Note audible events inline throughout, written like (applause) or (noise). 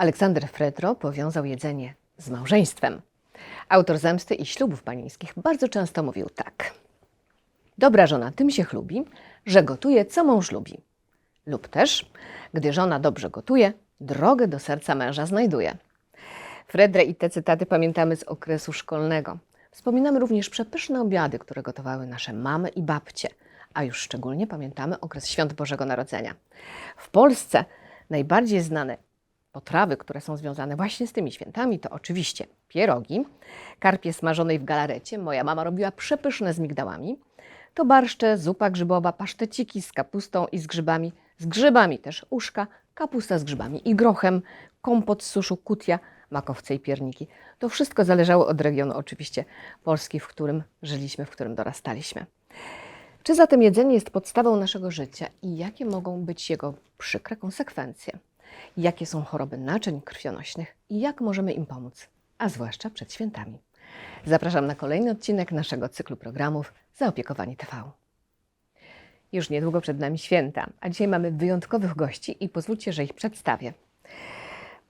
Aleksander Fredro powiązał jedzenie z małżeństwem. Autor Zemsty i ślubów panieńskich bardzo często mówił tak. Dobra żona tym się chlubi, że gotuje, co mąż lubi. Lub też, gdy żona dobrze gotuje, drogę do serca męża znajduje. Fredre i te cytaty pamiętamy z okresu szkolnego. Wspominamy również przepyszne obiady, które gotowały nasze mamy i babcie, a już szczególnie pamiętamy okres świąt Bożego Narodzenia. W Polsce najbardziej znane potrawy, które są związane właśnie z tymi świętami, to oczywiście pierogi, karpie smażonej w galarecie, moja mama robiła przepyszne z migdałami, to barszcze, zupa grzybowa, paszteciki z kapustą i z grzybami, z grzybami też uszka, kapusta z grzybami i grochem, kompot z suszu, kutia, makowce i pierniki. To wszystko zależało od regionu oczywiście Polski, w którym żyliśmy, w którym dorastaliśmy. Czy zatem jedzenie jest podstawą naszego życia i jakie mogą być jego przykre konsekwencje? Jakie są choroby naczyń krwionośnych i jak możemy im pomóc, a zwłaszcza przed świętami? Zapraszam na kolejny odcinek naszego cyklu programów Zaopiekowani TV. Już niedługo przed nami święta, a dzisiaj mamy wyjątkowych gości i pozwólcie, że ich przedstawię.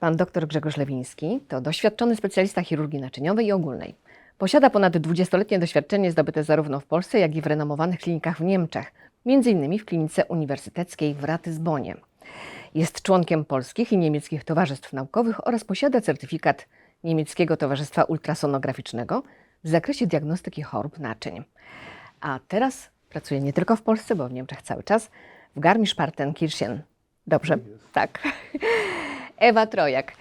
Pan dr Grzegorz Lewiński to doświadczony specjalista chirurgii naczyniowej i ogólnej. Posiada ponad 20-letnie doświadczenie zdobyte zarówno w Polsce, jak i w renomowanych klinikach w Niemczech, m.in. w klinice uniwersyteckiej w Ratyzbonie. Jest członkiem polskich i niemieckich towarzystw naukowych oraz posiada certyfikat Niemieckiego Towarzystwa Ultrasonograficznego w zakresie diagnostyki chorób naczyń. A teraz pracuje nie tylko w Polsce, bo w Niemczech cały czas, w Garmisch-Partenkirchen. Dobrze, tak. (laughs) Ewa Trojak.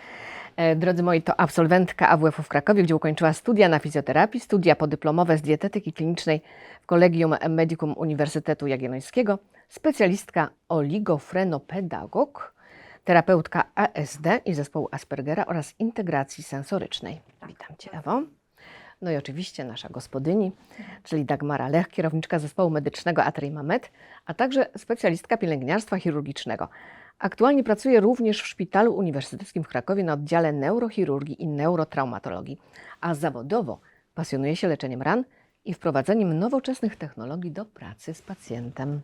E, Drodzy moi, to absolwentka AWF-u w Krakowie, gdzie ukończyła studia na fizjoterapii, studia podyplomowe z dietetyki klinicznej w Collegium Medicum Uniwersytetu Jagiellońskiego, specjalistka oligofrenopedagog, terapeutka ASD i zespołu Aspergera oraz integracji sensorycznej. Witam Cię, Ewo. No i oczywiście nasza gospodyni, czyli Dagmara Lech, kierowniczka zespołu medycznego Atrimamed, a także specjalistka pielęgniarstwa chirurgicznego. Aktualnie pracuje również w Szpitalu Uniwersyteckim w Krakowie na oddziale neurochirurgii i neurotraumatologii, a zawodowo pasjonuje się leczeniem ran i wprowadzaniem nowoczesnych technologii do pracy z pacjentem.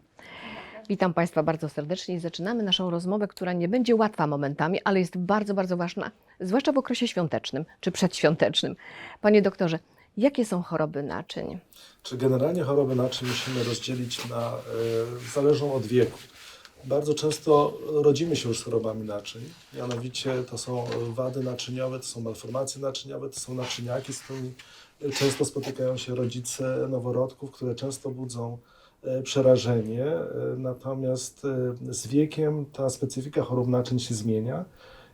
Witam Państwa bardzo serdecznie i zaczynamy naszą rozmowę, która nie będzie łatwa momentami, ale jest bardzo, bardzo ważna, zwłaszcza w okresie świątecznym czy przedświątecznym. Panie doktorze, jakie są choroby naczyń? Czy generalnie choroby naczyń musimy rozdzielić na, y, zależą od wieku. Bardzo często rodzimy się już z chorobami naczyń, mianowicie to są wady naczyniowe, to są malformacje naczyniowe, to są naczyniaki, z którymi często spotykają się rodzice noworodków, które często budzą e, przerażenie, e, natomiast e, z wiekiem ta specyfika chorób naczyń się zmienia,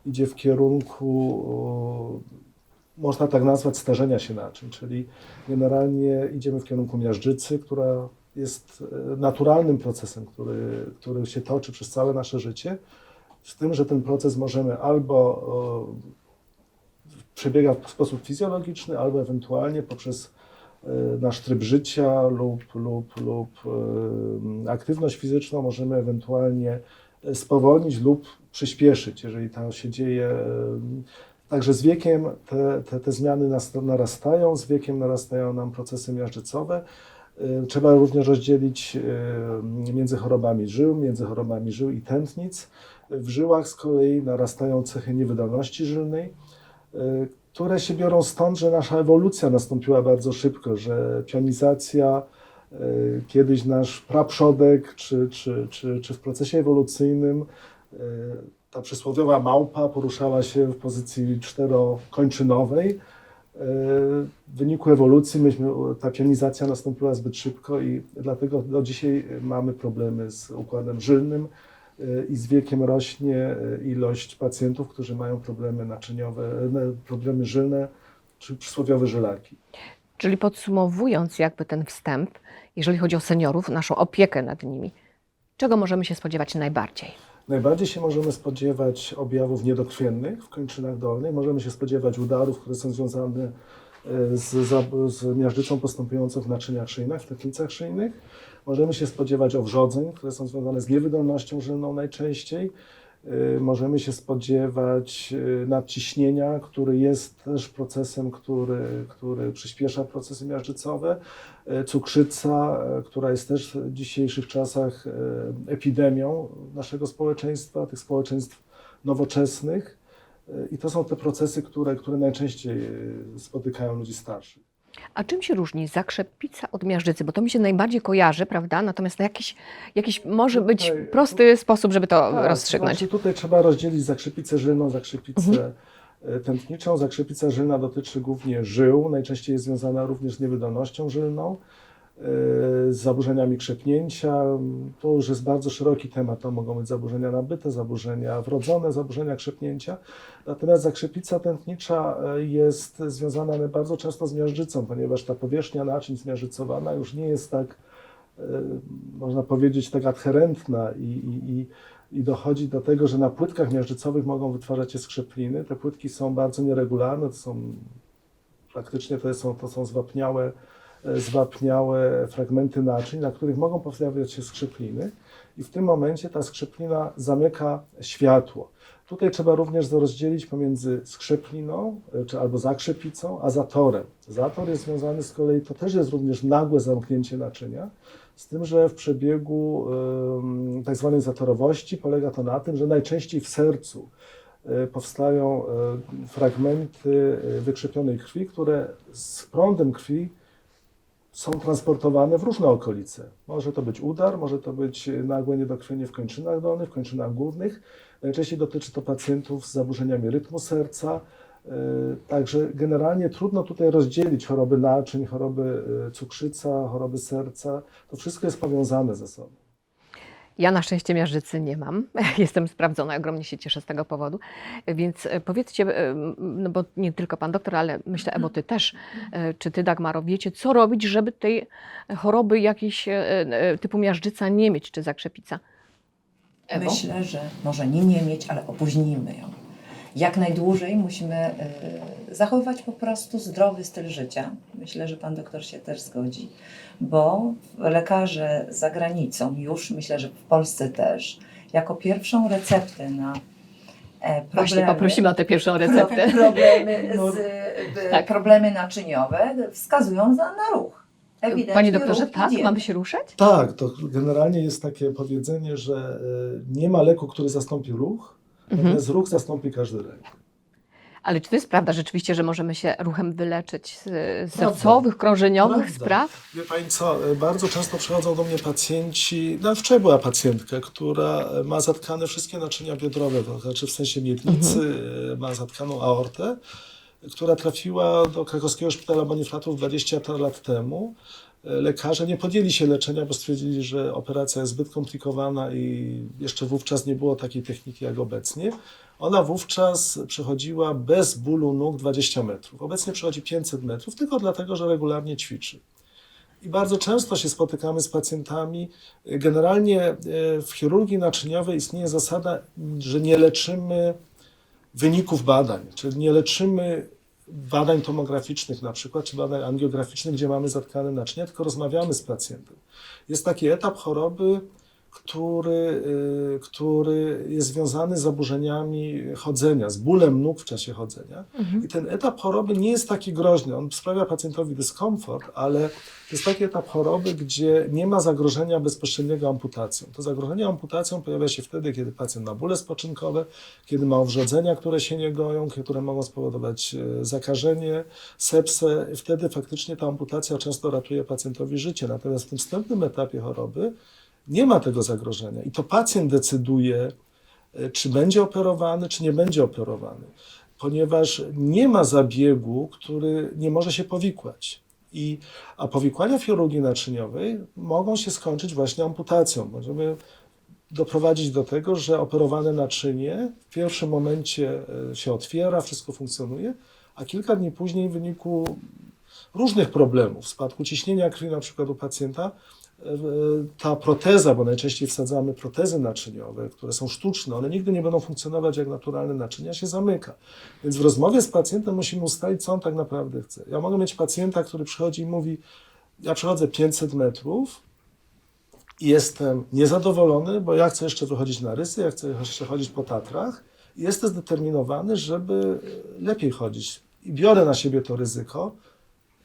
idzie w kierunku można tak nazwać starzenia się naczyń, czyli generalnie idziemy w kierunku miażdżycy, która jest e, naturalnym procesem, który, który się toczy przez całe nasze życie, z tym, że ten proces możemy albo przebiega w sposób fizjologiczny, albo ewentualnie poprzez e, nasz tryb życia lub, lub, lub e, aktywność fizyczną możemy ewentualnie spowolnić lub przyspieszyć, jeżeli to się dzieje. Także z wiekiem te, te, te zmiany narastają, z wiekiem narastają nam procesy miażdżycowe. Y, Trzeba również rozdzielić y, między chorobami żył, między chorobami żył i tętnic. W żyłach z kolei narastają cechy niewydolności żylnej, y, które się biorą stąd, że nasza ewolucja nastąpiła bardzo szybko, że pionizacja, kiedyś nasz praprzodek, czy, czy, czy, czy w procesie ewolucyjnym ta przysłowiowa małpa poruszała się w pozycji czterokończynowej. W wyniku ewolucji myśmy, ta pionizacja nastąpiła zbyt szybko i dlatego do dzisiaj mamy problemy z układem żylnym y, i z wiekiem rośnie y, ilość pacjentów, którzy mają problemy naczyniowe, y, problemy żylne, czy przysłowiowe żylaki. Czyli podsumowując jakby ten wstęp, jeżeli chodzi o seniorów, naszą opiekę nad nimi, czego możemy się spodziewać najbardziej? Najbardziej się możemy spodziewać objawów niedokrwiennych w kończynach dolnych. Możemy się spodziewać udarów, które są związane e, z, z miażdżycą postępującą w naczyniach szyjnych, w tętnicach szyjnych. Możemy się spodziewać owrzodzeń, które są związane z niewydolnością żylną najczęściej. E, Możemy się spodziewać e, nadciśnienia, który jest też procesem, który, który przyspiesza procesy miażdżycowe. E, Cukrzyca, która jest też w dzisiejszych czasach epidemią naszego społeczeństwa, tych społeczeństw nowoczesnych. Y, I to są te procesy, które, które najczęściej y, spotykają ludzi starszych. A czym się różni zakrzepica od miażdżycy? Bo to mi się najbardziej kojarzy, prawda? Natomiast jakiś, jakiś może być Tutaj- prosty sposób, żeby to Tak, rozstrzygnąć. Znaczy tutaj trzeba rozdzielić zakrzepicę żylną, zakrzepicę Mhm. e, tętniczą. Zakrzepica żylna dotyczy głównie żył, najczęściej jest związana również z niewydolnością żylną, z zaburzeniami krzepnięcia. To już jest bardzo szeroki temat, to mogą być zaburzenia nabyte, zaburzenia wrodzone, zaburzenia krzepnięcia. Natomiast zakrzepica tętnicza e, jest związana bardzo często z miażdżycą, ponieważ ta powierzchnia naczyń zmiażdżycowana już nie jest tak e, można powiedzieć, tak adherentna i, i, i, i dochodzi do tego, że na płytkach miażdżycowych mogą wytwarzać się skrzepliny. Te płytki są bardzo nieregularne, to są praktycznie to są, to są zwapniałe, zwapniałe fragmenty naczyń, na których mogą pojawiać się skrzepliny i w tym momencie ta skrzeplina zamyka światło. Tutaj trzeba również rozdzielić pomiędzy skrzepliną, e, czy albo zakrzepicą, a zatorem. Zator jest związany z kolei, to też jest również nagłe zamknięcie naczynia, z tym, że w przebiegu tak zwanej zatorowości polega to na tym, że najczęściej w sercu e, powstają e, fragmenty e, wykrzepionej krwi, które z prądem krwi są transportowane w różne okolice. Może to być udar, może to być nagłe niedokrwienie w kończynach dolnych, w kończynach górnych. Najczęściej dotyczy to pacjentów z zaburzeniami rytmu serca. E, Także generalnie trudno tutaj rozdzielić choroby naczyń, choroby e, cukrzyca, choroby serca. To wszystko jest powiązane ze sobą. Ja na szczęście miażdżycy nie mam. (laughs) Jestem sprawdzona, ogromnie się cieszę z tego powodu. Więc e, powiedzcie, e, no bo nie tylko pan doktor, ale myślę, Ebo, ty też, e, czy ty, Dagmaro, wiecie, co robić, żeby tej choroby jakiejś typu miażdżyca nie mieć, czy zakrzepica? Ewo? Myślę, że może nie nie mieć, ale opóźnimy ją. Jak najdłużej musimy y, zachowywać po prostu zdrowy styl życia. Myślę, że pan doktor się też zgodzi, bo lekarze za granicą, już myślę, że w Polsce też, jako pierwszą receptę na e, Właśnie problemy, poprosimy o tę pierwszą receptę. problemy, z, y, tak. problemy naczyniowe, wskazują za, na ruch. Ewidentnie Panie doktorze, ruch tak? idzie. Mamy się ruszać? Tak, to generalnie jest takie powiedzenie, że e, nie ma leku, który zastąpi ruch. Natomiast ruch zastąpi każdy lek. Ale czy to jest prawda rzeczywiście, że możemy się ruchem wyleczyć z sercowych, krążeniowych Prawda. spraw? Wie Pani co, bardzo często przychodzą do mnie pacjenci, no wczoraj była pacjentka, która ma zatkane wszystkie naczynia biodrowe, to znaczy w sensie miednicy, e, ma zatkaną aortę, która trafiła do krakowskiego szpitala Bonifratów 20 lat temu. Lekarze nie podjęli się leczenia, bo stwierdzili, że operacja jest zbyt komplikowana i jeszcze wówczas nie było takiej techniki jak obecnie. Ona wówczas przechodziła bez bólu nóg 20 metrów. Obecnie przechodzi 500 metrów, tylko dlatego, że regularnie ćwiczy. I bardzo często się spotykamy z pacjentami. Generalnie e, w chirurgii naczyniowej istnieje zasada, że nie leczymy wyników badań, czyli nie leczymy badań tomograficznych na przykład, czy badań angiograficznych, gdzie mamy zatkane naczynia, tylko rozmawiamy z pacjentem. Jest taki etap choroby, który, y, który jest związany z zaburzeniami chodzenia, z bólem nóg w czasie chodzenia. I ten etap choroby nie jest taki groźny. On sprawia pacjentowi dyskomfort, ale to jest taki etap choroby, gdzie nie ma zagrożenia bezpośredniego amputacją. To zagrożenie amputacją pojawia się wtedy, kiedy pacjent ma bóle spoczynkowe, kiedy ma owrzodzenia, które się nie goją, które mogą spowodować e, zakażenie, sepsę. Wtedy faktycznie ta amputacja często ratuje pacjentowi życie. Natomiast w tym wstępnym etapie choroby nie ma tego zagrożenia i to pacjent decyduje, e, czy będzie operowany, czy nie będzie operowany, ponieważ nie ma zabiegu, który nie może się powikłać. I, a powikłania chirurgii naczyniowej mogą się skończyć właśnie amputacją. Możemy doprowadzić do tego, że operowane naczynie w pierwszym momencie e, się otwiera, wszystko funkcjonuje, a kilka dni później w wyniku różnych problemów, spadku ciśnienia krwi na przykład u pacjenta, ta proteza, bo najczęściej wsadzamy protezy naczyniowe, które są sztuczne, one nigdy nie będą funkcjonować jak naturalne naczynia, się zamyka. Więc w rozmowie z pacjentem musimy ustalić, co on tak naprawdę chce. Ja mogę mieć pacjenta, który przychodzi i mówi, ja przechodzę 500 metrów i jestem niezadowolony, bo ja chcę jeszcze wychodzić na rysy, ja chcę jeszcze chodzić po Tatrach i jestem zdeterminowany, żeby lepiej chodzić. I biorę na siebie to ryzyko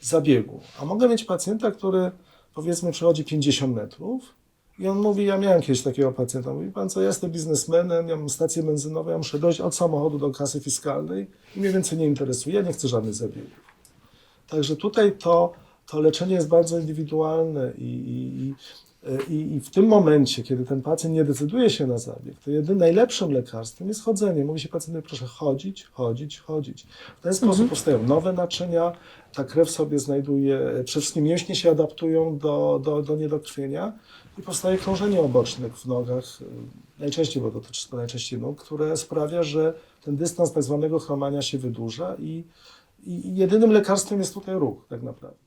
zabiegu. A mogę mieć pacjenta, który powiedzmy przechodzi 50 metrów I on mówi, ja miałem kiedyś takiego pacjenta, mówi pan co, ja jestem biznesmenem, ja mam stację benzynową, ja muszę dojść od samochodu do kasy fiskalnej i mnie więcej nie interesuje, ja nie chcę żadnych zabiegów. Także tutaj to, to leczenie jest bardzo indywidualne i, i, i, i w tym momencie, kiedy ten pacjent nie decyduje się na zabieg, to jedynym najlepszym lekarstwem jest chodzenie. Mówi się pacjentowi, proszę chodzić, chodzić, chodzić. W ten sposób powstają nowe naczynia, ta krew sobie znajduje, przede wszystkim mięśnie się adaptują do, do, do niedokrwienia i powstaje krążenie obocznych w nogach, y, najczęściej, bo dotyczy to najczęściej nóg, które sprawia, że ten dystans tak zwanego chromania się wydłuża i, i jedynym lekarstwem jest tutaj ruch tak naprawdę.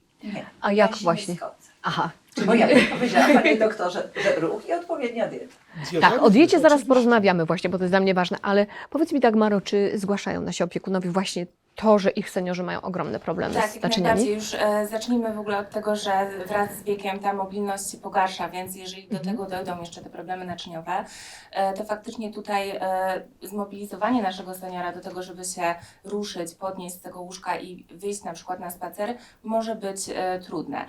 A jak właśnie? Aha, Bo ja bym powiedziała, panie doktorze, że ruch i odpowiednia dieta. Tak, o diecie zaraz porozmawiamy właśnie, bo to jest dla mnie ważne, ale powiedz mi tak, Maro, czy zgłaszają nasi opiekunowie właśnie to, że ich seniorzy mają ogromne problemy Tak, z naczyniami? najbardziej. Już e, zacznijmy w ogóle od tego, że wraz z wiekiem ta mobilność się pogarsza, więc jeżeli do tego dojdą jeszcze te problemy naczyniowe, e, to faktycznie tutaj e, zmobilizowanie naszego seniora do tego, żeby się ruszyć, podnieść z tego łóżka i wyjść na przykład na spacer, może być e, trudne.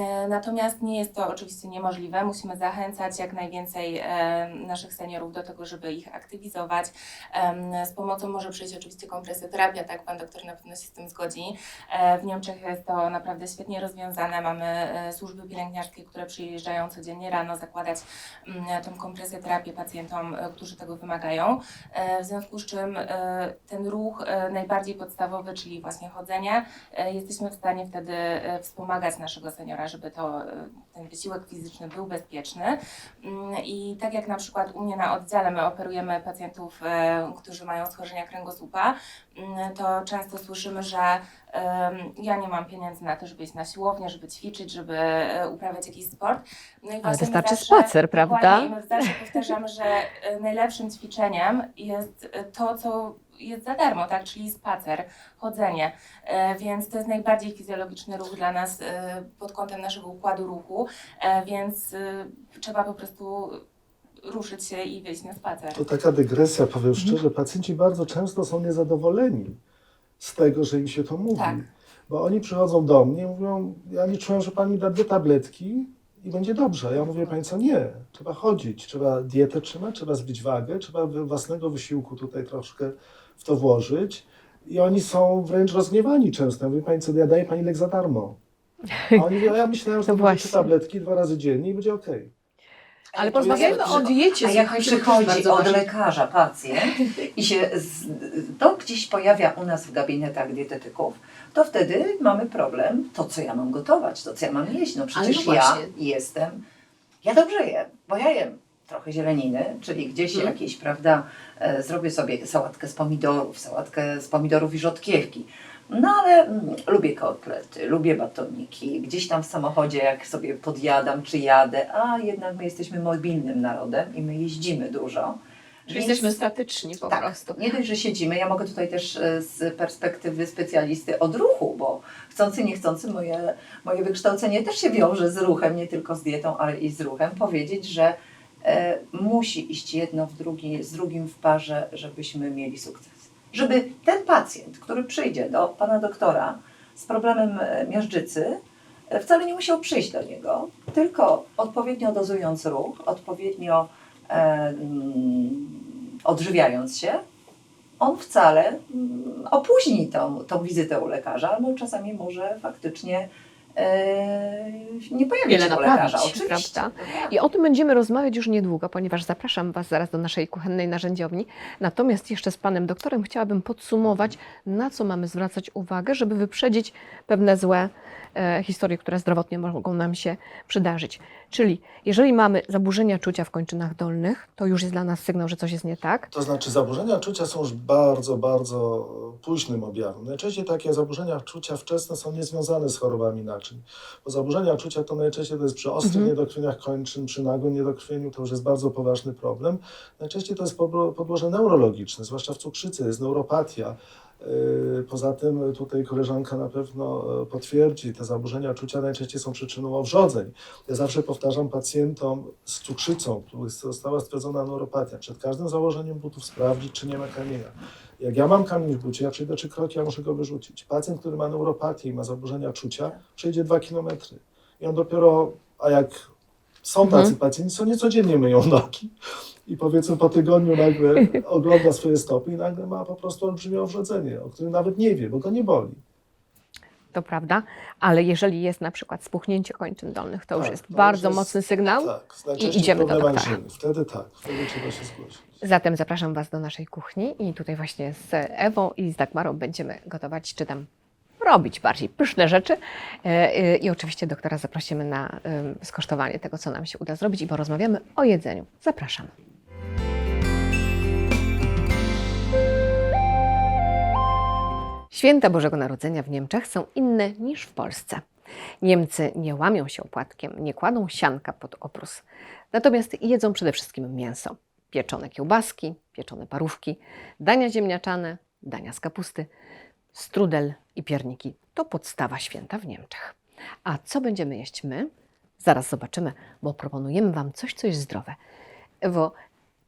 E, natomiast nie jest to oczywiście niemożliwe. Musimy zachęcać jak najwięcej e, naszych seniorów do tego, żeby ich aktywizować. Em, Z pomocą może przyjść oczywiście kompresoterapia, tak pan doktor na pewno się z tym zgodzi. E, W Niemczech jest to naprawdę świetnie rozwiązane. Mamy e, służby pielęgniarskie, które przyjeżdżają codziennie rano zakładać mm, tą kompresjoterapię pacjentom, e, którzy tego wymagają. W związku z czym ten ruch najbardziej podstawowy, czyli właśnie chodzenie, jesteśmy w stanie wtedy wspomagać naszego seniora, żeby to, ten wysiłek fizyczny był bezpieczny. Mm, I tak jak na przykład u mnie na oddziale my operujemy pacjentów, którzy mają schorzenia kręgosłupa, to często słyszymy, że ja nie mam pieniędzy na to, żeby iść na siłownię, żeby ćwiczyć, żeby e, uprawiać jakiś sport. No i my wystarczy zawsze- spacer, prawda? I my zawsze powtarzamy, że e, najlepszym ćwiczeniem jest e, to, co jest za darmo, tak? czyli spacer, chodzenie. Więc to jest najbardziej fizjologiczny ruch dla nas pod kątem naszego układu ruchu, więc trzeba po prostu ruszyć się i wyjść na spacer. To taka dygresja, powiem szczerze, pacjenci bardzo często są niezadowoleni z tego, że im się to mówi. Tak. Bo oni przychodzą do mnie i mówią, ja liczyłem, że pani da dwie tabletki i będzie dobrze. A ja mówię, pani co, nie, trzeba chodzić, trzeba dietę trzymać, trzeba zbić wagę, trzeba własnego wysiłku tutaj troszkę w to włożyć. I oni są wręcz rozgniewani często. Ja mówię, pani co, ja daję pani lek za darmo. A oni mówią, a ja myślałem, że No to będzie trzy właśnie. tabletki dwa razy dziennie i będzie okej. Ale porozmawiajmy o diecie. A jak przychodzi od lekarza pacjent i się z, to gdzieś pojawia u nas w gabinetach dietetyków, to wtedy mamy problem, to co ja mam gotować, to co ja mam jeść. No przecież no ja jestem, ja dobrze jem, bo ja jem trochę zieleniny, czyli gdzieś Mhm. jakieś, prawda, e, zrobię sobie sałatkę z pomidorów, sałatkę z pomidorów i rzodkiewki. No ale mm, lubię kotlety, lubię batoniki. Gdzieś tam w samochodzie, jak sobie podjadam czy jadę, a jednak my jesteśmy mobilnym narodem i my jeździmy dużo. Czyli Więc- jesteśmy statyczni po tak, prostu. nie dość, że siedzimy, ja mogę tutaj też e, z perspektywy specjalisty od ruchu, bo chcący, niechcący moje, moje wykształcenie też się wiąże z ruchem, nie tylko z dietą, ale i z ruchem, powiedzieć, że e, musi iść jedno w drugi, z drugim w parze, żebyśmy mieli sukces. Żeby ten pacjent, który przyjdzie do pana doktora z problemem e, miażdżycy, e, wcale nie musiał przyjść do niego, tylko odpowiednio dozując ruch, odpowiednio e, mm, odżywiając się, on wcale mm, opóźni tą, tą wizytę u lekarza, albo czasami może faktycznie nie pojawić Wiele się u lekarza. Oczywiście. prawda? I o tym będziemy rozmawiać już niedługo, ponieważ zapraszam Was zaraz do naszej kuchennej narzędziowni. Natomiast jeszcze z Panem doktorem chciałabym podsumować, na co mamy zwracać uwagę, żeby wyprzedzić pewne złe historie, które zdrowotnie mogą nam się przydarzyć. Czyli jeżeli mamy zaburzenia czucia w kończynach dolnych, to już jest dla nas sygnał, że coś jest nie tak. To znaczy zaburzenia czucia są już bardzo, bardzo późnym objawem. Najczęściej takie zaburzenia czucia wczesne są niezwiązane z chorobami naczyń. Bo zaburzenia czucia to najczęściej to jest przy ostrych Mhm. niedokrwieniach kończyn, przy nagłym niedokrwieniu, to już jest bardzo poważny problem. Najczęściej to jest podło- podłoże neurologiczne, zwłaszcza w cukrzycy, jest neuropatia. Yy, Poza tym tutaj koleżanka na pewno e, potwierdzi, te zaburzenia czucia najczęściej są przyczyną owrzodzeń. Ja zawsze powtarzam pacjentom z cukrzycą, których została stwierdzona neuropatia, przed każdym założeniem butów sprawdzić, czy nie ma kamienia. Jak ja mam kamień w bucie, ja przejdę trzy kroki, ja muszę go wyrzucić. Pacjent, który ma neuropatię i ma zaburzenia czucia, przejdzie dwa kilometry. I on dopiero, a jak Są tacy Mhm. pacjenci, co niecodziennie myją nogi i powiedzmy po tygodniu nagle ogląda swoje stopy i nagle ma po prostu olbrzymie owrzodzenie, o którym nawet nie wie, bo go nie boli. To prawda, ale jeżeli jest na przykład spuchnięcie kończyn dolnych, to już Tak, jest to już bardzo jest- mocny sygnał. Tak, najczęściej idziemy do doktora. Wtedy tak, wtedy trzeba się zgłosić. Zatem zapraszam Was do naszej kuchni i tutaj właśnie z Ewą i z Dagmarą będziemy gotować, czy tam robić bardziej pyszne rzeczy. E, e, I oczywiście doktora zaprosimy na skosztowanie tego, co nam się uda zrobić i porozmawiamy o jedzeniu. Zapraszam. Święta Bożego Narodzenia w Niemczech są inne niż w Polsce. Niemcy nie łamią się opłatkiem, nie kładą sianka pod oprus. Natomiast jedzą przede wszystkim mięso. Pieczone kiełbaski, pieczone parówki, dania ziemniaczane, dania z kapusty, strudel i pierniki. To podstawa święta w Niemczech. A co będziemy jeść my? Zaraz zobaczymy, bo proponujemy Wam coś, co jest zdrowe. Ewo,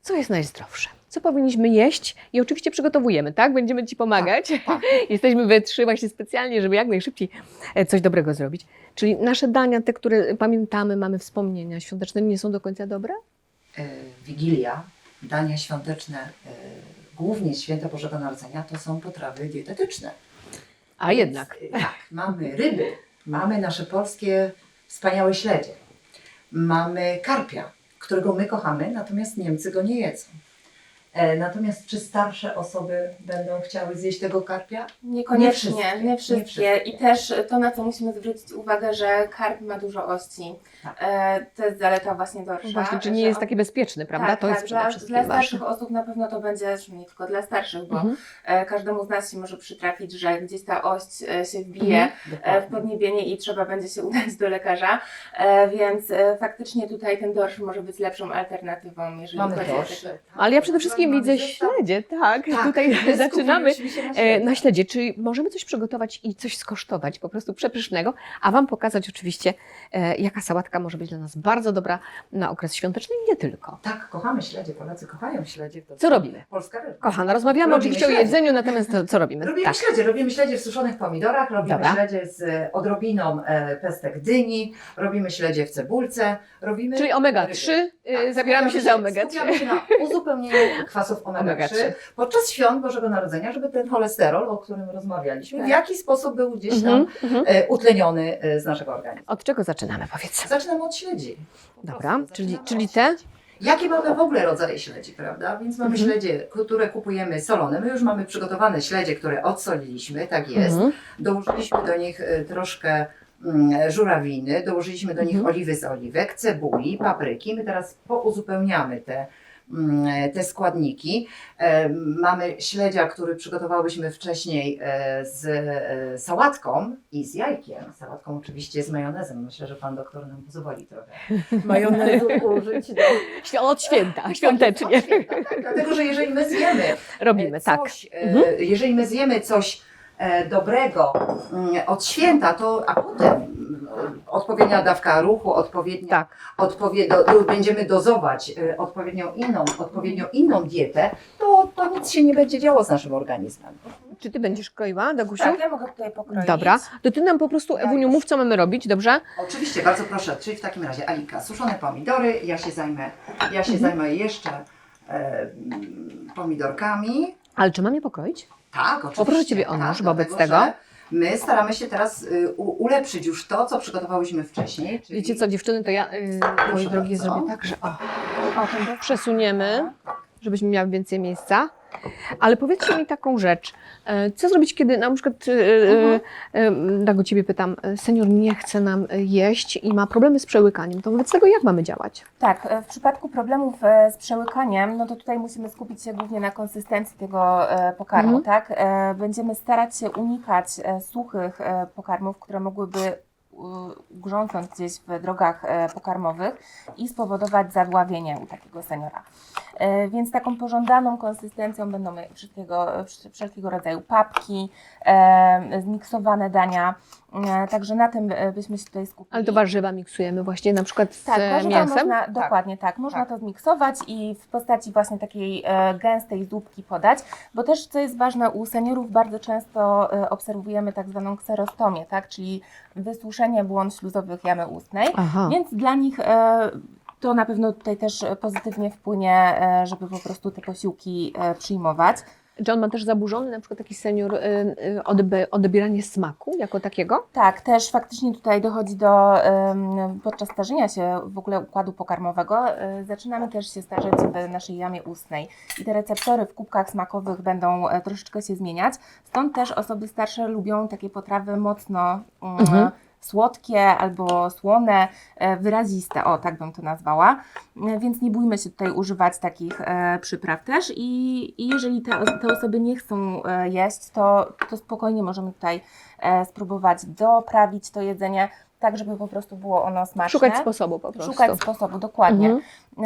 co jest najzdrowsze? Co powinniśmy jeść? I oczywiście przygotowujemy, tak? Będziemy Ci pomagać. (laughs) Jesteśmy we trzy właśnie specjalnie, żeby jak najszybciej e, coś dobrego zrobić. Czyli nasze dania, te, które pamiętamy, mamy wspomnienia świąteczne, nie są do końca dobre? E, Wigilia, dania świąteczne, e, głównie święta Bożego Narodzenia, to są potrawy dietetyczne. A Więc, jednak. Tak, mamy ryby, mamy nasze polskie wspaniałe śledzie, mamy karpia, którego my kochamy, natomiast Niemcy go nie jedzą. E, Natomiast czy starsze osoby będą chciały zjeść tego karpia? Niekoniecznie, Nie nie wszystkie, nie wszystkie. I też to, na co musimy zwrócić uwagę, że karp ma dużo ości. Tak. E, to jest zaleta właśnie dorsza. Właśnie, czy nie jest taki bezpieczny, prawda? Tak, to jest tak, przede dla, wszystkim dla ważne. starszych osób na pewno to będzie, nie tylko dla starszych, bo Mhm. e, każdemu z nas się może przytrafić, że gdzieś ta ość się wbije Mhm. w podniebienie i trzeba będzie się udać do lekarza, więc faktycznie tutaj ten dorsz może być lepszą alternatywą, jeżeli Mamy chodzi o dorsz. tego. Ale ja przede wszystkim Widzę zestaw. śledzie, tak. Tak, Tutaj my (laughs) (laughs) zaczynamy na e, na śledzie. Czy możemy coś przygotować i coś skosztować, po prostu przepysznego, a Wam pokazać oczywiście, e, jaka sałatka może być dla nas bardzo dobra na okres świąteczny i nie tylko. Tak, kochamy śledzie, Polacy kochają śledzie. Co robimy? Polska ryba. Kochana, rozmawiamy Robimy oczywiście o śledzie. jedzeniu, natomiast to, co robimy? Robimy tak. śledzie, robimy śledzie w suszonych pomidorach, robimy Dobra. śledzie z e, odrobiną e, pestek dyni, robimy śledzie w cebulce, robimy... Czyli omega ryby. 3, Tak, zabieramy się za skupiamy omega 3. Skupiamy się na uzupełnieniu (laughs) kwasów omega-3 Omega 3. podczas świąt Bożego Narodzenia, żeby ten cholesterol, o którym rozmawialiśmy, w Tak. jakiś sposób był gdzieś tam Mhm, mhm. e, utleniony e, z naszego organizmu. Od czego zaczynamy, powiedz? Zaczynamy od śledzi. Dobra, czyli, czyli te? Jakie mamy w ogóle rodzaje śledzi, prawda? Więc mamy Mhm. śledzie, które kupujemy solone. My już mamy przygotowane śledzie, które odsoliliśmy, tak jest. Mhm. Dołożyliśmy do nich e, troszkę mm, żurawiny, dołożyliśmy do nich Mhm. oliwy z oliwek, cebuli, papryki. My teraz pouzupełniamy te, te składniki. E, Mamy śledzia, który przygotowałyśmy wcześniej e, z e, sałatką i z jajkiem. Sałatką oczywiście z majonezem. Myślę, że pan doktor nam pozwoli trochę (laughs) majonezu użyć do Od święta, świątecznie. Od święta, tak, dlatego, że jeżeli my zjemy Robimy, e, tak. coś, e, Mhm. jeżeli my zjemy coś e, dobrego mm, od święta, to a potem mm, odpowiednia dawka ruchu, odpowiednia, Tak. odpowie, do, będziemy dozować e, odpowiednią inną, odpowiednio inną dietę, to, to nic się nie będzie działo z naszym organizmem. Czy ty będziesz kroiła, Dagusiu? Tak, ja mogę tutaj pokroić. Dobra, to ty nam po prostu, Ewuniu, mów, co mamy robić, dobrze? Oczywiście, bardzo proszę, czyli w takim razie Alika, suszone pomidory, ja się zajmę, ja się Mhm. zajmę jeszcze e, pomidorkami. Ale czy mam je pokroić? Tak, oczywiście. Poproszę Ciebie o nóż tak, wobec dlatego, tego. że My staramy się teraz y, u, ulepszyć już to, co przygotowałyśmy wcześniej. Czyli... Wiecie co, dziewczyny, to ja, yy, moi drogi, zrobię tak, że o, o ten bok przesuniemy, żebyśmy miały więcej miejsca. Ale powiedzcie mi taką rzecz, e, co zrobić, kiedy na przykład, e, e, e, Dago, Ciebie pytam, senior nie chce nam jeść i ma problemy z przełykaniem, to wobec tego jak mamy działać? Tak, w przypadku problemów z przełykaniem, no to tutaj musimy skupić się głównie na konsystencji tego pokarmu, Mhm. tak? Będziemy starać się unikać suchych pokarmów, które mogłyby e, grząsnąć gdzieś w drogach e, pokarmowych i spowodować zadławienie u takiego seniora. E, Więc taką pożądaną konsystencją będą wszelkiego, wszelkiego rodzaju papki, e, zmiksowane dania. E, Także na tym e, byśmy się tutaj skupili. Ale to warzywa miksujemy właśnie na przykład z Tak, e, warzywa mięsem? Można, dokładnie tak. Można to zmiksować i w postaci właśnie takiej gęstej zupki podać, bo też co jest ważne u seniorów bardzo często obserwujemy tak zwaną kserostomię, tak, czyli wysuszenie błon śluzowych jamy ustnej, Aha. więc dla nich to na pewno tutaj też pozytywnie wpłynie, żeby po prostu te posiłki przyjmować. Czy on ma też zaburzony na przykład taki senior y, y, odbieranie smaku jako takiego? Tak, też faktycznie tutaj dochodzi do, podczas starzenia się w ogóle układu pokarmowego, e, zaczynamy też się starzeć w naszej jamie ustnej i te receptory w kubkach smakowych będą e, troszeczkę się zmieniać, stąd też osoby starsze lubią takie potrawy mocno mm, Mhm. Słodkie albo słone, e, wyraziste, o tak bym to nazwała, E, więc nie bójmy się tutaj używać takich e, przypraw też. I, i jeżeli te, te osoby nie chcą jeść, to, to spokojnie możemy tutaj spróbować doprawić to jedzenie tak, żeby po prostu było ono smaczne. Szukać sposobu po prostu. Szukać sposobu, dokładnie. Mhm.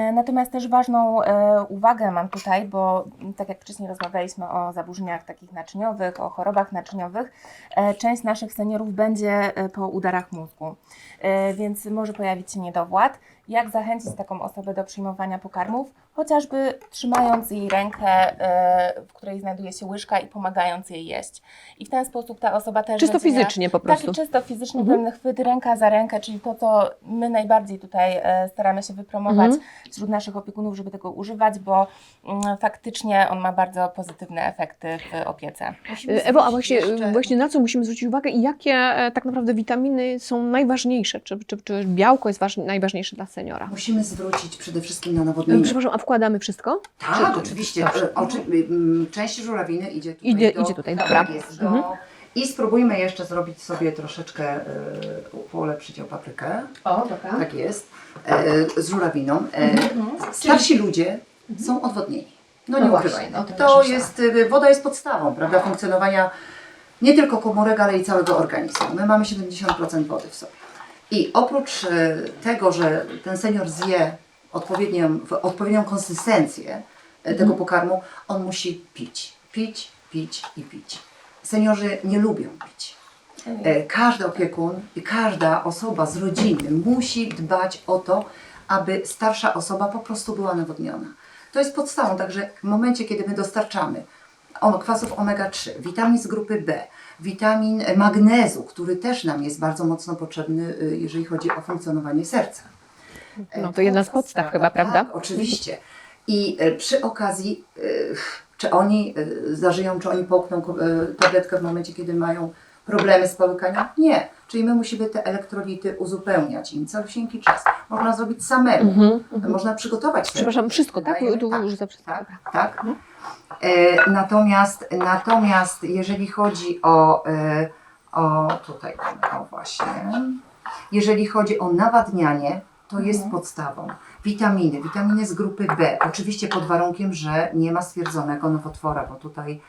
E, Natomiast też ważną e, uwagę mam tutaj, bo tak jak wcześniej rozmawialiśmy o zaburzeniach takich naczyniowych, o chorobach naczyniowych, e, część naszych seniorów będzie e, po udarach mózgu, e, więc może pojawić się niedowład. Jak zachęcić taką osobę do przyjmowania pokarmów? Chociażby trzymając jej rękę, e, w której znajduje się łyżka i pomagając jej jeść. I w ten sposób ta osoba też Czysto będzie miała- fizycznie po prostu. tak, czysto fizycznie Mhm. ten chwyt ręka za rękę, czyli to, co my najbardziej tutaj e, staramy się wypromować Mhm. wśród naszych opiekunów, żeby tego używać, bo mm, faktycznie on ma bardzo pozytywne efekty w opiece. Y, Ewo, a właśnie, Jeszcze- właśnie na co musimy zwrócić uwagę i jakie e, tak naprawdę witaminy są najważniejsze? Czy, czy, czy białko jest waż, najważniejsze dla seniora? Musimy zwrócić przede wszystkim na E, nawodnienie. Przepraszam, a wkładamy wszystko? Tak, oczywiście. E, Oczy, m, część żurawiny idzie tutaj. Idzie- do, idzie tutaj, tak dobra. Jest, do, Mhm. I spróbujmy jeszcze zrobić sobie troszeczkę, e, polepszyć o paprykę. O, dobra. Tak jest. E, z żurawiną. E, starsi ludzie są odwodnieni. No nie No ukrywajmy. właśnie, o tym To jest, e, woda jest podstawą, prawda, funkcjonowania nie tylko komórek, ale i całego organizmu. My mamy 70% wody w sobie. I oprócz e, tego, że ten senior zje odpowiednią, odpowiednią konsystencję e, tego pokarmu, on musi pić. Pić, pić i pić. Seniorzy nie lubią pić. E, Każdy opiekun i każda osoba z rodziny musi dbać o to, aby starsza osoba po prostu była nawodniona. To jest podstawą, także w momencie, kiedy my dostarczamy kwasów omega-3, witamin z grupy B, witamin magnezu, który też nam jest bardzo mocno potrzebny, y, jeżeli chodzi o funkcjonowanie serca. No to jedna z podstaw chyba, prawda? Tak, oczywiście. I e, przy okazji, e, czy oni zażyją, czy oni połkną tabletkę w momencie, kiedy mają problemy z połykaniem? Nie. Czyli my musimy te elektrolity uzupełniać im całusieńki czas. Można zrobić samemu. Mhm. Można przygotować sobie. Przepraszam, wszystko, tak? Tu tak, już za wszystko. tak, tak. E, natomiast, natomiast jeżeli chodzi o, e, o tutaj, o właśnie, jeżeli chodzi o nawadnianie, to jest podstawą. Witaminy, witaminy z grupy B, oczywiście pod warunkiem, że nie ma stwierdzonego nowotwora, bo tutaj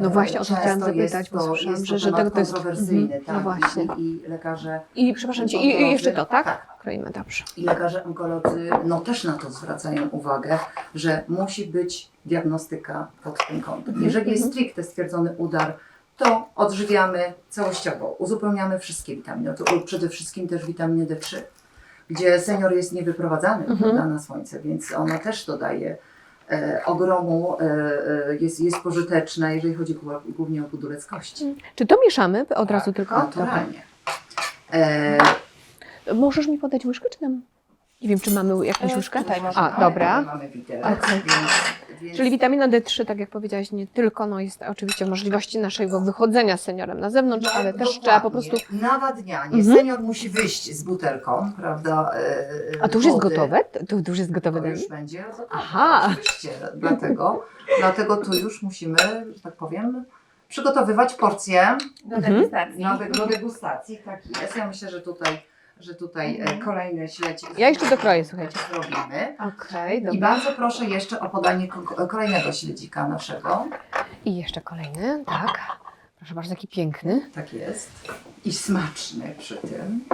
No właśnie, o to chciałam zapytać, bo słyszałam, że- że tego to jest- kontrowersyjny, Mhm, no tak, właśnie. I, i lekarze I przepraszam Cię, i, i jeszcze to, tak? Tak. Kroimy, dobrze. i lekarze onkolodzy no, też na to zwracają uwagę, że musi być diagnostyka pod tym kątem. Jeżeli jest stricte stwierdzony udar, to odżywiamy całościowo, uzupełniamy wszystkie witaminy, to przede wszystkim też witaminy D3, gdzie senior jest niewyprowadzany prawda, na słońce, więc ona też dodaje ogromu, e, e, jest, jest pożyteczna, jeżeli chodzi głó- głównie o budulec kości. Czy to mieszamy od razu Tak, tylko? Naturalnie. E, Możesz mi podać łyżkę, czy nam? Nie wiem, czy mamy jakąś E, łyżkę? tutaj może. A, dobra. Mamy widelec, Okej. więc, więc Czyli witamina D3, tak jak powiedziałaś, nie tylko no, jest oczywiście możliwości naszego wychodzenia seniorem na zewnątrz, ale też Dokładnie. trzeba po prostu. Nawadnianie. Mhm. Senior musi wyjść z butelką, prawda? e, A to już jest wody. gotowe? To, to już jest gotowe To już będzie gotowe. Aha. Oczywiście. Dlatego, dlatego tu już musimy, że tak powiem, przygotowywać porcje Do Mhm. degustacji. na de- do degustacji. Tak jest. Ja myślę, że tutaj, że tutaj e, kolejny śledź. Ja jeszcze dokroję, słuchajcie. Zrobimy. Okej, I dobra. bardzo proszę jeszcze o podanie ko- kolejnego śledzika naszego. I jeszcze kolejny, tak. Proszę bardzo, taki piękny. Tak jest. I smaczny przy tym.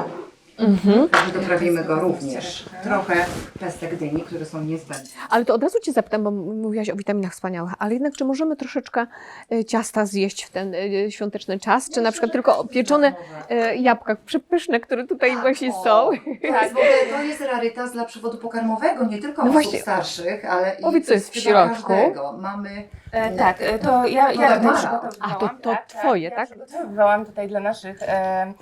Mhm. Także doprawimy go również. Trochę pestek dyni, które są niezbędne. Ale to od razu Cię zapytam, bo mówiłaś o witaminach wspaniałych, ale jednak czy możemy troszeczkę e, ciasta zjeść w ten e, świąteczny czas, czy na przykład tylko pieczone e, jabłka przepyszne, które tutaj właśnie są? (laughs) To jest, w ogóle, to jest rarytas dla przewodu pokarmowego, nie tylko No osób właśnie. starszych, ale i Powiedz, co jest w chyba środku. każdego. Mamy E, tak, e, to ja, ja tutaj przygotowywałam. A, to- to tak, twoje, ja tak? przygotowywałam tutaj dla naszych e,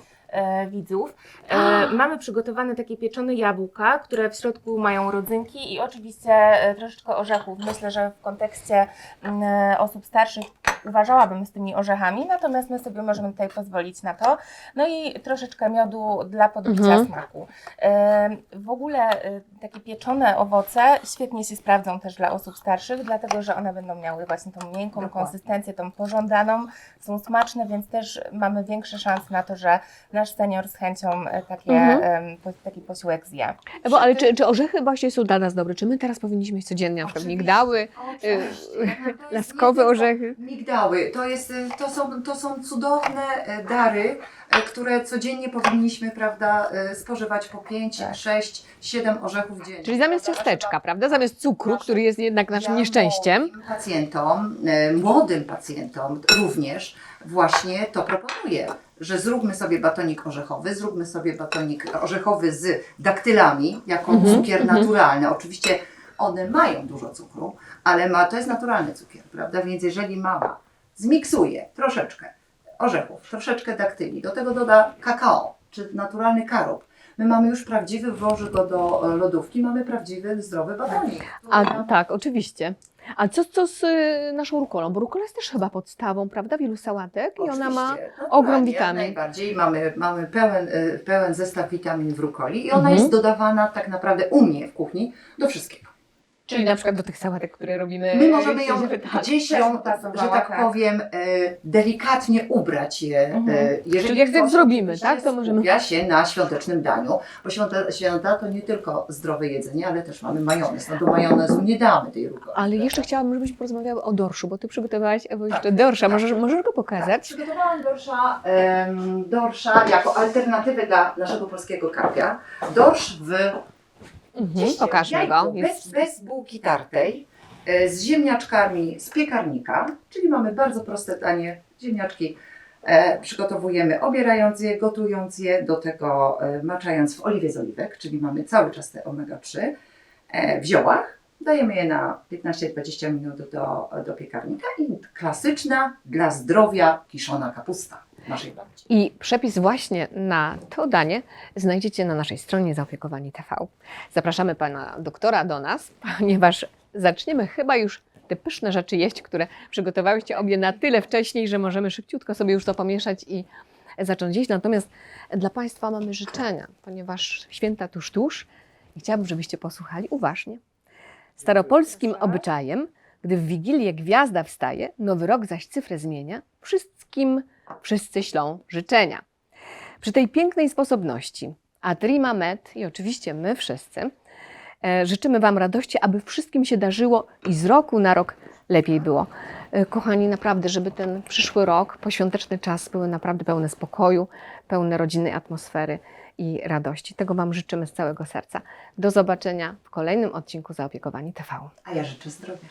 widzów. E, (gasps) mamy przygotowane takie pieczone jabłka, które w środku mają rodzynki i oczywiście e, troszeczkę orzechów. Myślę, że w kontekście mm, e, osób starszych uważałabym z tymi orzechami, natomiast my sobie możemy tutaj pozwolić na to. No i troszeczkę miodu dla podbicia Mhm. smaku. E, W ogóle e, takie pieczone owoce świetnie się sprawdzą też dla osób starszych, dlatego że one będą miały właśnie tą miękką Dokładnie. konsystencję, tą pożądaną, są smaczne, więc też mamy większe szanse na to, że nasz senior z chęcią e, takie, Mhm. po, taki posiłek zje. Bo, ale czy, czy orzechy właśnie są dla nas dobre? Czy my teraz powinniśmy jeść codziennie na przykład Oczywiście. migdały, nie laskowe orzechy? Migdały. To, jest, y, to, są, to są cudowne e, dary, e, które codziennie powinniśmy prawda, e, spożywać po 5, Tak. 6, 7 orzechów dziennie. Czyli zamiast ciasteczka, prawda? Zamiast cukru, który jest jednak naszym Ja nieszczęściem. pacjentom, e, młodym pacjentom również właśnie to proponuję, że zróbmy sobie batonik orzechowy, zróbmy sobie batonik orzechowy z daktylami, jako Mhm, cukier mhm. naturalny. Oczywiście one mają dużo cukru, ale ma, to jest naturalny cukier, prawda? Więc jeżeli mama zmiksuje troszeczkę orzechów, troszeczkę daktyli, do tego doda kakao, czy naturalny karob, My mamy już prawdziwy, włoży go do e, lodówki, mamy prawdziwy, zdrowy batonik. A tak, oczywiście. A co, co z y, naszą rukolą? Bo rukola jest też chyba podstawą, prawda? Wielu sałatek i ona ma Oczywiście, ogrom naturalnie, witamin. Najbardziej mamy, mamy pełen, y, pełen zestaw witamin w rukoli i ona Mhm. jest dodawana tak naprawdę u mnie w kuchni do wszystkiego. Czyli na przykład do tych sałatek, które robimy. My możemy ją gdzieś ją, pasowała, że tak tak. powiem, y, delikatnie ubrać je. Mhm. y, jeżeli Czyli jak tak ktoś zrobimy, tak, to możemy- skupia się na świątecznym daniu, bo święta, święta to nie tylko zdrowe jedzenie, ale też mamy majonez. No do majonezu nie damy tej rukoli. Ale prawda? jeszcze chciałabym, żebyśmy porozmawiały o dorszu, bo ty przygotowałaś Ewo, jeszcze dorsza. tak. Możesz, możesz go Tak, pokazać? przygotowałam dorsza, em, dorsza jako alternatywę dla naszego polskiego karpia. Dorsz w Mhm, pokażmy jajku, go. Bez, Jest... bez bułki tartej, e, z ziemniaczkami z piekarnika, czyli mamy bardzo proste danie. Ziemniaczki e, przygotowujemy obierając je, gotując je, do tego e, maczając w oliwie z oliwek, czyli mamy cały czas te omega-3 e, w ziołach. Dajemy je na 15-20 minut do, do piekarnika i klasyczna dla zdrowia kiszona kapusta naszej babci. I przepis właśnie na to danie znajdziecie na naszej stronie Zaopiekowani TV. Zapraszamy pana doktora do nas, (laughs) ponieważ zaczniemy chyba już te pyszne rzeczy jeść, które przygotowałyście obie na tyle wcześniej, że możemy szybciutko sobie już to pomieszać i zacząć jeść. Natomiast dla Państwa mamy życzenia, ponieważ święta tuż, tuż i chciałabym, żebyście posłuchali uważnie. Staropolskim obyczajem, gdy w Wigilię gwiazda wstaje, nowy rok zaś cyfrę zmienia, wszystkim wszyscy ślą życzenia. Przy tej pięknej sposobności Atrima Med i oczywiście my wszyscy e, życzymy Wam radości, aby wszystkim się darzyło i z roku na rok lepiej było. E, Kochani, naprawdę, żeby ten przyszły rok, poświąteczny czas były naprawdę pełne spokoju, pełne rodzinnej atmosfery i radości. Tego Wam życzymy z całego serca. Do zobaczenia w kolejnym odcinku Zaopiekowani TV. A ja życzę zdrowia.